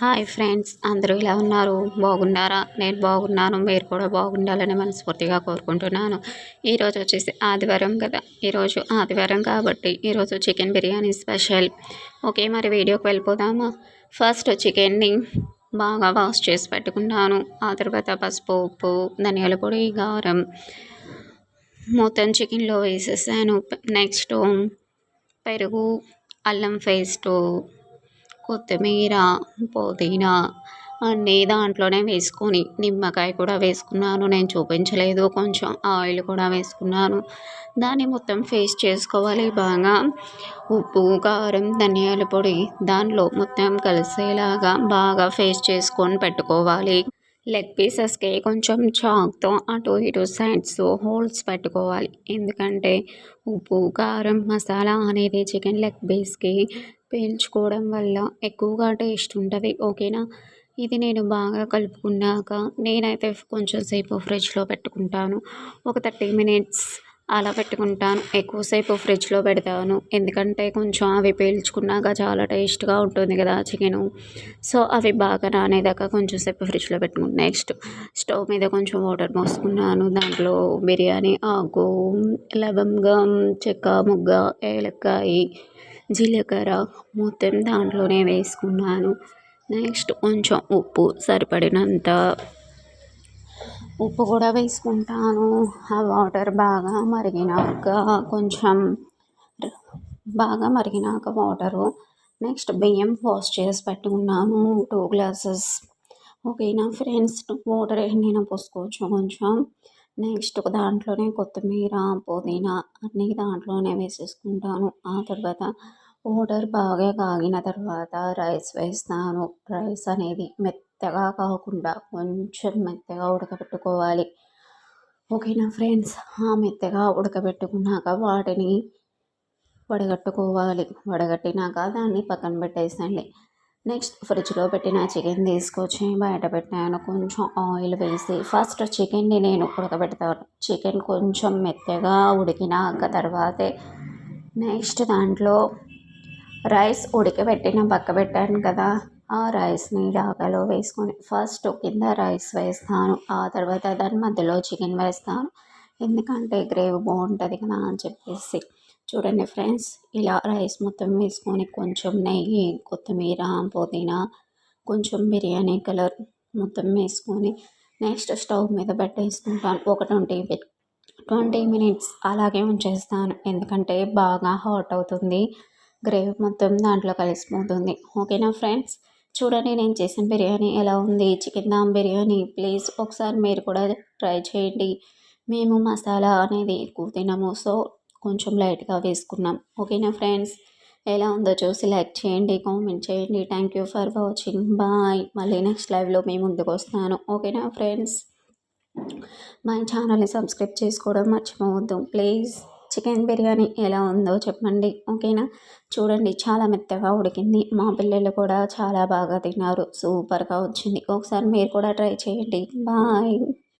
Hi friends అందరూ ఇలా ఉన్నారు? బాగున్నారా? నేను బాగున్నాను మీరు కూడా బాగుండాలని మనస్ఫూర్తిగా కోరుకుంటున్నాను. ఈరోజు వచ్చేసి ఆదివారం కదా? ఈరోజు ఆదివారం కాబట్టి ఈరోజు చికెన్ బిర్యానీ స్పెషల్. ఓకే మరి వీడియోకి వెళ్ళిపోదామా? ఫస్ట్ చికెన్ని బాగా వాష్ చేసి పెట్టుకున్నాను. ఆ తర్వాత పసుపు ఉప్పు ధనియాల పొడి గారం. మొత్తం చికెన్లో వేసేసాను. నెక్స్ట్ పెరుగు అల్లం పేస్టు కొత్తిమీర పుదీనా అన్నీ దాంట్లోనే వేసుకొని నిమ్మకాయ కూడా వేసుకున్నాను. నేను చూపించలేదు. కొంచెం ఆయిల్ కూడా వేసుకున్నాను. దాన్ని మొత్తం ఫేస్ చేసుకోవాలి బాగా. ఉప్పు కారం ధనియాల పొడి దానిలో మొత్తం కలిసేలాగా బాగా ఫేస్ చేసుకొని పెట్టుకోవాలి. లెగ్ పీసెస్కి కొంచెం చాక్తో అటు ఇటు సైడ్స్ హోల్స్ పెట్టుకోవాలి. ఎందుకంటే ఉప్పు కారం మసాలా అనేది చికెన్ లెగ్ పీస్కి పీల్చుకోవడం వల్ల ఎక్కువగా టేస్ట్ ఉంటుంది ఓకేనా? ఇది నేను బాగా కలుపుకున్నాక నేనైతే కొంచెం సేపు ఫ్రిడ్జ్లో పెట్టుకుంటాను. ఒక థర్టీ మినిట్స్ అలా పెట్టుకుంటాను. ఎక్కువసేపు ఫ్రిడ్జ్లో పెడతాను. ఎందుకంటే కొంచెం అవి పీల్చుకున్నాక చాలా టేస్ట్గా ఉంటుంది కదా చికెను. సో అవి బాగా రానేదాకా కొంచెం సేపు ఫ్రిడ్జ్లో పెట్టుకుంటాను నెక్స్ట్ స్టవ్ మీద కొంచెం వాటర్ పోసుకున్నాను దాంట్లో బిర్యానీ ఆకు లవంగం చెక్క ముగ్గ ఏలక్కాయ జీలకర్ర మొత్తం దాంట్లోనే వేసుకున్నాను. నెక్స్ట్ కొంచెం ఉప్పు సరిపడినంత ఉప్పు కూడా వేసుకుంటాను. ఆ వాటర్ బాగా మరిగినాక కొంచెం బాగా మరిగినాక వాటరు. నెక్స్ట్ బియ్యం వాష్ చేసి పెట్టుకున్నాను. Two glasses. ఓకేనా ఫ్రెండ్స్? వాటర్ ఎన్నైనా పోసుకోవచ్చు కొంచెం. నెక్స్ట్ ఒక దాంట్లోనే కొత్తిమీర పుదీనా అన్నీ దాంట్లోనే వేసేసుకుంటాను. ఆ తర్వాత వాటర్ బాగా కాగిన తర్వాత రైస్ వేస్తాను. రైస్ అనేది మెత్తగా కాకుండా కొంచెం మెత్తగా ఉడకబెట్టుకోవాలి. ఓకేనా ఫ్రెండ్స్? ఆ మెత్తగా ఉడకబెట్టుకున్నాక వాటిని వడగట్టుకోవాలి. వడగట్టినాక దాన్ని పక్కన పెట్టేసండి నెక్స్ట్ ఫ్రిడ్జ్లో పెట్టిన చికెన్ తీసుకొచ్చి బయట పెట్టాను. కొంచెం ఆయిల్ వేసి ఫస్ట్ చికెన్ని నేను ఉడకబెడతాను. చికెన్ కొంచెం మెత్తగా ఉడికినాక తర్వాతే నెక్స్ట్ దాంట్లో రైస్ ఉడకబెట్టిన పక్క పెట్టాను కదా ఆ రైస్ని డాకాలో వేసుకొని ఫస్ట్ కింద రైస్ వేస్తాను. ఆ తర్వాత దాని మధ్యలో చికెన్ వేస్తాను. ఎందుకంటే గ్రేవీ బాగుంటుంది కదా అని చెప్పేసి. చూడండి ఫ్రెండ్స్ ఇలా రైస్ మొత్తం వేసుకొని కొంచెం నెయ్యి కొత్తిమీర పుదీనా కొంచెం బిర్యానీ కలర్ మొత్తం వేసుకొని నెక్స్ట్ స్టవ్ మీద పెట్టేసుకుంటాను. ఒక ట్వంటీ ట్వంటీ మినిట్స్ అలాగే ఉంచేస్తాను. ఎందుకంటే బాగా హాట్ అవుతుంది. గ్రేవీ మొత్తం దాంట్లో కలిసిపోతుంది. ఓకేనా ఫ్రెండ్స్? చూడండి నేను చేసిన బిర్యానీ ఎలా ఉంది. చికెన్ దామ్ బిర్యానీ ప్లీజ్ ఒకసారి మీరు కూడా ట్రై చేయండి. మేము మసాలా అనేది ఎక్కువ తినము. సో కొంచెం లైట్గా వేసుకున్నాం. ఓకేనా ఫ్రెండ్స్? ఎలా ఉందో చూసి లైక్ చేయండి కామెంట్ చేయండి. Thank you for watching. Bye. మళ్ళీ నెక్స్ట్ లైవ్లో మేము ముందుకు వస్తాను. ఓకేనా ఫ్రెండ్స్? మా ఛానల్ని సబ్స్క్రైబ్ చేసుకోవడం మర్చిపోవద్దు. ప్లీజ్. చికెన్ బిర్యానీ ఎలా ఉందో చెప్పండి. ఓకేనా? చూడండి చాలా మెత్తగా ఉడికింది. మా పిల్లలు కూడా చాలా బాగా తిన్నారు. సూపర్గా వచ్చింది. ఒకసారి మీరు కూడా ట్రై చేయండి. బాయ్.